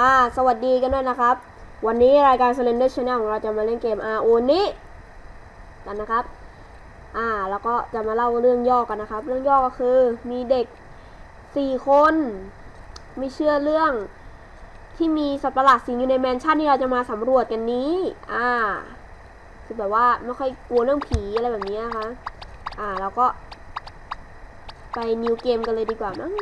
อ่า สวัสดีกันด้วยนะครับ วันนี้รายการ Slender Channel ของเราจะมาเล่นเกม RO นี้กันนะครับ อ่า แล้วก็จะมาเล่าเรื่องย่อกันนะครับ เรื่องย่อก็คือมีเด็กสี่คนไม่เชื่อเรื่องที่มีสัตว์ประหลาดสิงอยู่ในแมนชั่นที่เราจะมาสำรวจกันนี้ อ่า คือแบบว่าไม่ค่อยกลัวเรื่องผีอะไรแบบนี้นะคะ อ่า แล้วก็ ไปนิวเกมกันเลยดีกว่ามั้ง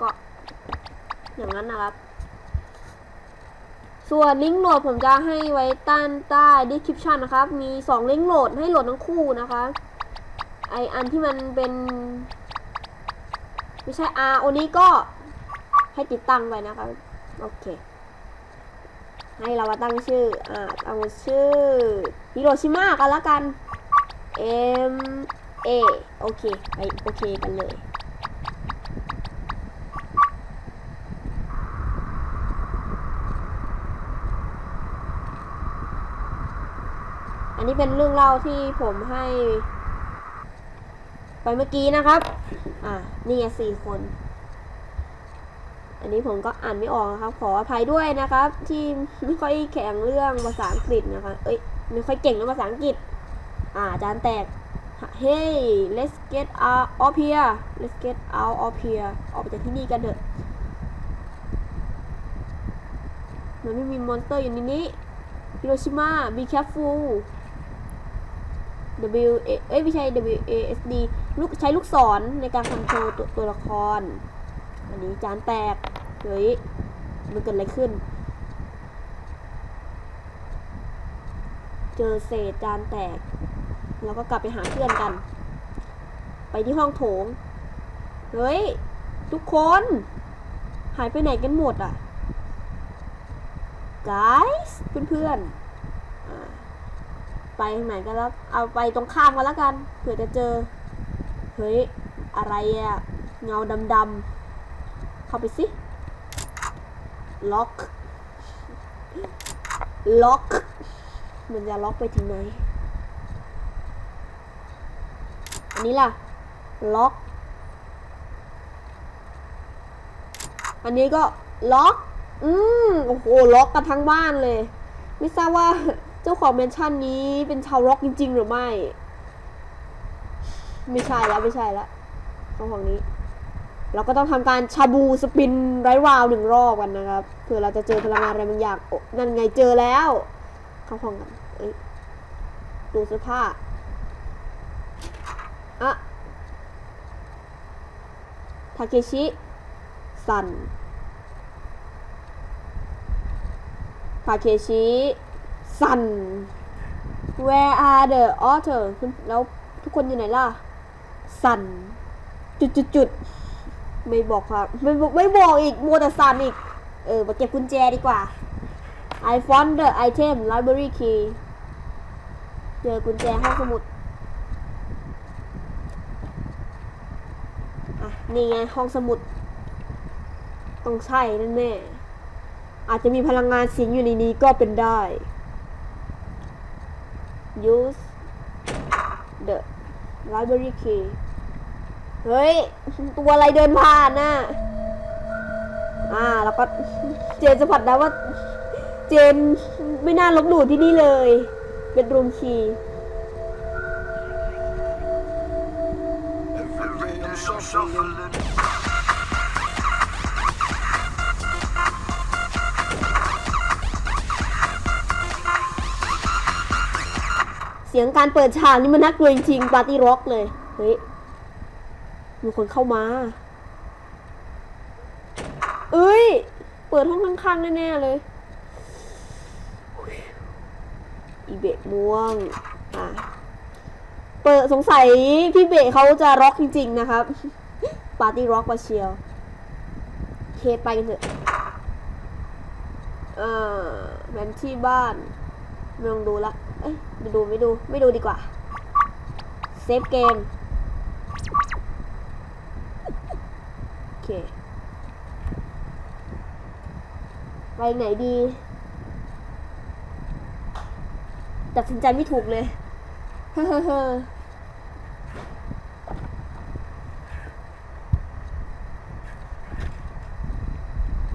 ก็อย่างนั้นนะครับ ส่วนลิงก์โหลดผมจะให้ไว้ใต้ใต้ description นะครับ มี 2 ลิงก์โหลดให้โหลดทั้งคู่นะคะ ไออันที่มันเป็น ไม่ใช่ R โอนี้ก็ให้ติดตั้งไว้นะครับโอเค ให้เรามาตั้งชื่อ อ่าตั้งชื่อฮิโรชิมะกันละกัน M A โอเค ไป โอเคกันเลย อันนี้เป็นเรื่องเล่าที่ผมให้ ไปเมื่อกี้นะครับ อ่านี่สี่คน อันนี้ผมก็อ่านไม่ออกนะครับ ขออภัยด้วยนะครับ ที่ไม่ค่อยแข็งเรื่องภาษาอังกฤษนะคะ เอ้ยไม่ค่อยเก่งเรื่องภาษาอังกฤษ อ่าจารย์แตกเฮ้ย let's get out of here let's get out of here ออกไปจากที่นี่กันเถอะมันไม่มีมอนสเตอร์อยู่ในนี้ฮิโรชิมา be careful W A เอ้ยไม่ใช่ W A S D ลูกใช้ลูกศรในการคอนโทรลตัวตัวละคร อันนี้จานแตก เฮ้ย มันเกิดอะไรขึ้น เจอเศษจานแตก แล้วก็กลับไปหาเพื่อนกัน ไปที่ห้องโถง เฮ้ย ทุกคน หายไปไหนกันหมดอะ guys เพื่อนๆ ไปทางไหนกันแล้ว เอาไปตรงข้ามกันแล้วกันเผื่อจะเจอ เฮ้ย อะไรอะเงาดำๆ เข้าไปสิ ล็อก ล็อก มันจะล็อกไปถึงไหน อันนี้ล่ะ ล็อก อันนี้ก็ล็อก อืม โอ้โห ล็อกกันทั้งบ้านเลย ไม่ทราบว่า เจ้าของแมนชั่นนี้เป็นชาวล็อกจริง ๆ หรือไม่ ไม่ใช่แล้วไม่ใช่แล้วของของนี้ เราก็ต้องทำการชาบูสปินไร้วาวหนึ่งรอบกันนะครับเผื่อเราจะเจอพลังงานอะไรบางอย่างนั่นไงเจอแล้ว เข้าห้องกันเอ้ยดูเสื้อผ้าอะทาเคชิ ซันทาเคชิ ซัน where are the author แล้วทุกคนอยู่ไหนล่ะซันจุดจุดจุดๆๆไม่บอกครับ ไม่บอกไม่บอกอีกมัวแต่ซันอีก เออมาเก็บกุญแจดีกว่า I found the item library key เจอกุญแจห้องสมุด อะ นี่ไงห้องสมุด ต้องใช่แน่ๆอาจจะมีพลังงานสิงอยู่ในนี้ก็เป็นได้ use the library key เฮ้ย ตัวอะไรเดินผ่านน่ะ อ่า แล้วก็เจนจะผัดได้ว่า เจนไม่น่าลบหลู่ที่นี่เลย เป็นรูมคีย์ shuffling. เสียงการเปิดฉากนี่มันน่ากลัวจริงๆปาร์ตี้ร็อกเลย เฮ้ย มีคนเข้ามา เอ้ย เปิดห้องข้างๆแน่ๆเลย อีเบะม่วง อะ เปิดสงสัยพี่เบะเขาจะร็อกจริงๆนะครับ ปาร์ตี้ร็อกมาเชียวเคไปกันเถอะ อ่อแผนที่บ้าน ไม่ต้องดูละ เอ้ยไม่ดูไม่ดูไม่ดูดีกว่า เซฟเกม โอเค ไปไหนดีตัดสินใจไม่ถูกเลย เฮ้อเฮ้อเฮ้อ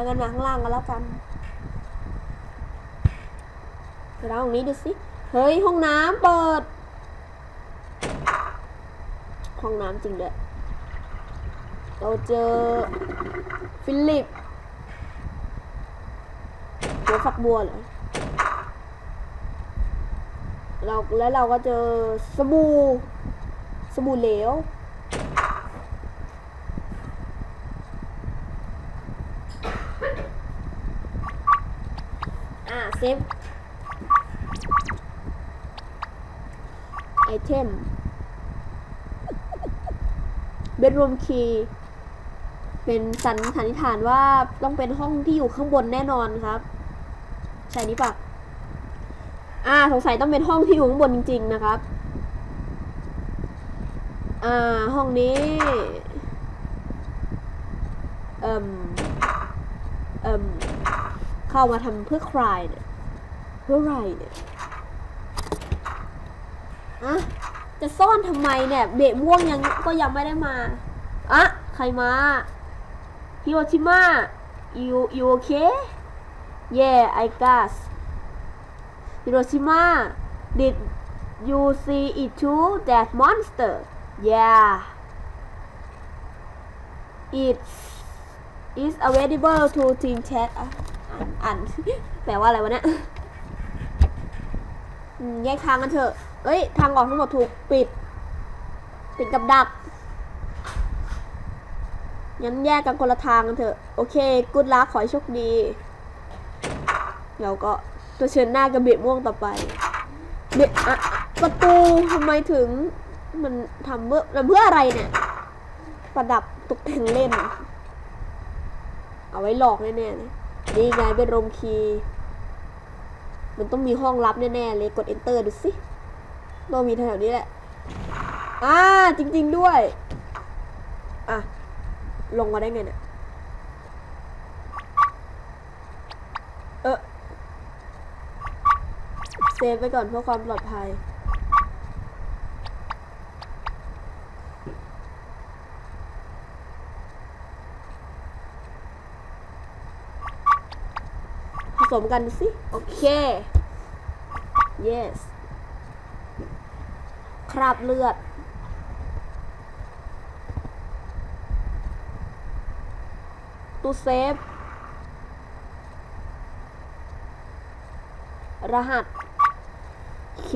ากันมาข้างล่างกันแล้วกัน ไปร้าตรงนี้ดูสิเฮ้ยห้องน้ำเปิด ห้องน้ำจริงด้วยเราเจอฟิลิปหัวฝักบัวเหรอเราแล้วเราก็เจอสบู่สบู่เหลวอ่าเซฟ ไอ เทมเบดรูมคีย์เป็นสันสันนิษฐานว่าต้องเป็นห้องที่อยู่ข้างบนแน่นอนครับ ใช่นี่ปะอ่า สงสัยต้องเป็นห้องที่อยู่ข้างบนจริง ๆ นะครับ อ่า ห้องนี้ เอ่ม เอ่ม เข้ามาทำเพื่อใครเนี่ย เพื่ออะไรเนี่ยอะ จะซ่อนทำไมเนี่ย เบะม่วงยังก็ยังไม่ได้มาอะใครมาฮิโรชิมะ you you okay yeah I guess Hiroshima did you see it too that monster yeah it's is available to Team Chat อ่านอ่านแปลว่าอะไรวะเนี่ย แยกทางกันเถอะ เอ้ย ทางออกทั้งหมดถูกปิด ปิดกับดัก งั้นแยกกันคนละทางกันเถอะ โอเค กุดลักขอให้โชคดี เราก็ตัวเชิญหน้ากับเบียม่วงต่อไป เบียอะประตูทำไมถึง มันทำเพื่อทำเพื่ออะไรเนี่ย ประดับตกแต่งเล่น เอาไว้หลอกแน่ๆเลยนี่ไงเป็นรมคีย์ มันต้องมีห้องลับแน่ๆเลยกด enter ดูสิต้องมีแถวนี้แหละอ่าจริง ๆด้วย อะ ลงมาได้ไงเนี่ย เออเซฟไปก่อนเพื่อความปลอดภัย สมกันสิ โอเค yes คราบเลือด ตู้เซฟ รหัส โอเค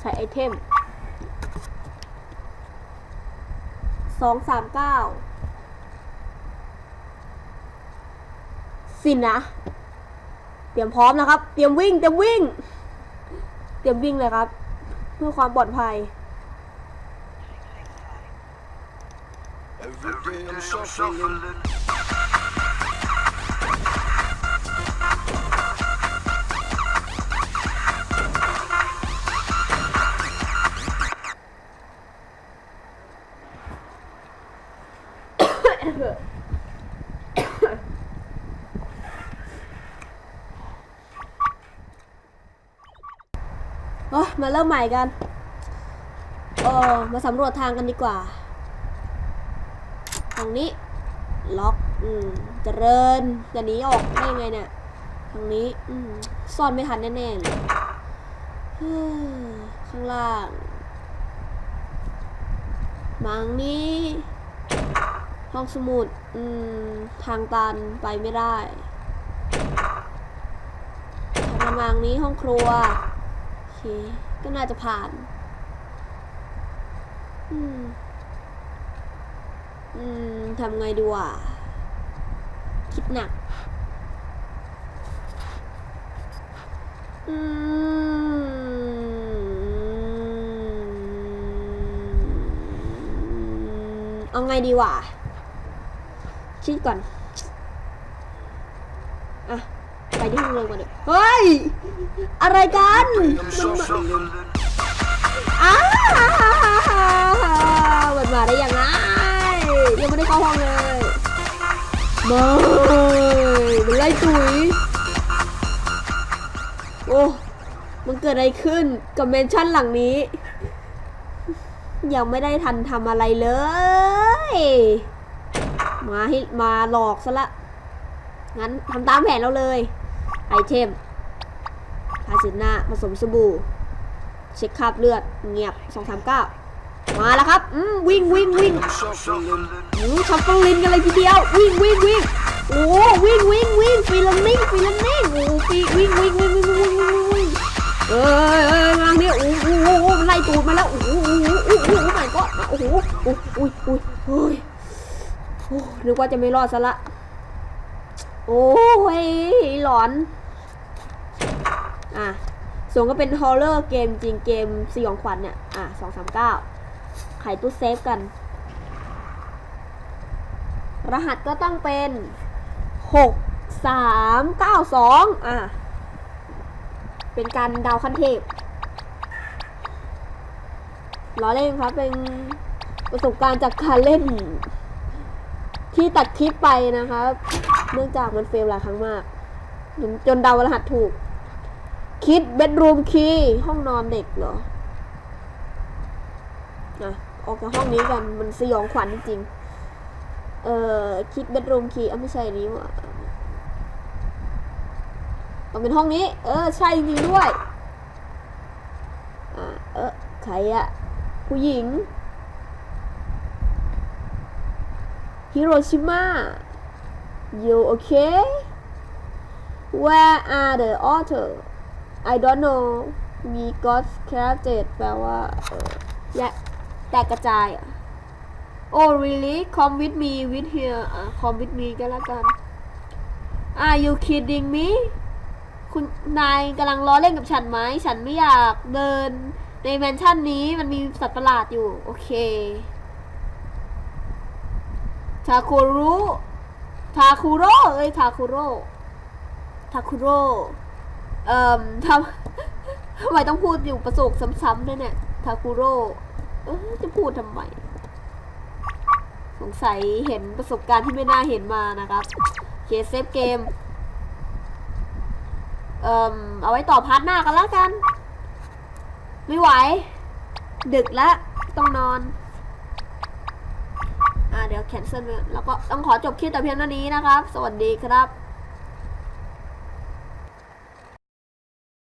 ใช้ไอเทม สองสามเก้าสินนะ เตรียมพร้อมนะครับ เตรียมวิ่ง เตรียมวิ่ง เตรียมวิ่งเลยครับ เพื่อความปลอดภัย Every day I'm shuffling. โอ้มาเริ่มใหม่กันเออมาสำรวจทางกันดีกว่าทางนี้ ล็อก อืมเจริญจะหนีออกได้ยังไงเนี่ย ทางนี้ อืม ซ่อนไม่ทันแน่ๆเลยข้างล่างมังนี้ ห้องสมุด อืม ทางตันไปไม่ได้ทางมังนี้ห้องครัว โอเค ก็น่าจะผ่าน อืม อืมทำไงดีวะ คิดหนัก อืมเอาไงดีวะ คิดก่อนอะไปที่ห้องเรียนก่อนเดี๋ยเฮ้ย อะไรกันอ้ามันมาได้ยังไงยังไม่ได้เข้าห้องเลยม่มันไล่ตุ๋ยโอ้มันเกิดอะไรขึ้นกับเมนชั่นหลังนี้ ยังไม่ได้ทันทำอะไรเลย มาให้มาหลอกซะละ งั้นทำตามแผนเราเลย ไอเทมภาสินหน้าผสมสบู่ เช็คคราบเลือด เงียบสองสามเก้ามาแล้วครับอือวิ่งวิ่งวิ่งช็อปเปอร์ลินกันเลยทีเดียว วิ่งวิ่งวิ่งโอ้วิ่งวิ่งวิ่งฟีลันนิ่งฟีลันนิ่งโอ้ฟีวิ่งวิ่งวิ่งวิ่งวิ่งวิ่งวิ่งเอ้ยเอ้ยมาเนี้ยโอ้โหมันไล่ตูดมาแล้วโอ้โหโอ้โหโอ้โหมันก็โอ้โหโอ้ยโอ้ยโอ้ย โอ้ยโอ้นึกว่าจะไม่รอดซะละ โอ้ยหลอน อะส่วนก็เป็นฮอลเลอร์เกมจริงเกมสยองขวัญเนี่ย อะสองสามเก้าไขตู้เซฟกัน รหัสก็ต้องเป็นหกสามเก้าสองอะ เป็นการดาวขั้นเทพล้อเล่นครับเป็นประสบการณ์จากการเล่น ที่ตัดคลิปไปนะครับ เนื่องจากมันเฟลหลายครั้งมาก จนเดารหัสถูก คิดเบดรูมคีย์ห้องนอนเด็กเหรออะออกจากห้องนี้กันมันสยองขวัญจริงๆเอ่อคิดเบดรูมคีย์อะไม่ใช่นี้ว่ะต้องเป็นห้องนี้ เออ ใช่จริงด้วยอ่าเออใครอะผู้หญิง ฮิโรชิมา you okay where are the author I don't know we got scattered แปลว่าแยกแตกกระจายอะ oh really come with me with here อะ come with me ก็แล้วกัน are you kidding me คุณนายกำลังล้อเล่นกับฉันไหม ฉันไม่อยากเดินในแมนชั่นนี้มันมีสัตว์ประหลาดอยู่ โอเค ทาคุรุทาคุโร่เอ้ยทาคุโร่ทาคุโร่เอ่อทำทำไมต้องพูดอยู่ประโยคซ้ำๆด้วยเนี่ยทาคุโร่จะพูดทำไมสงสัยเห็นประสบการณ์ที่ไม่น่าเห็นมานะครับเคเซฟเกม เอ่อเอาไว้ต่อพาร์ทหน้ากันแล้วกัน ไม่ไหว ดึกแล้ว ต้องนอน อ่าเดี๋ยวแคนเซิลแล้วก็ต้องขอจบคลิปแต่เพียงเท่านี้นะครับ สวัสดีครับ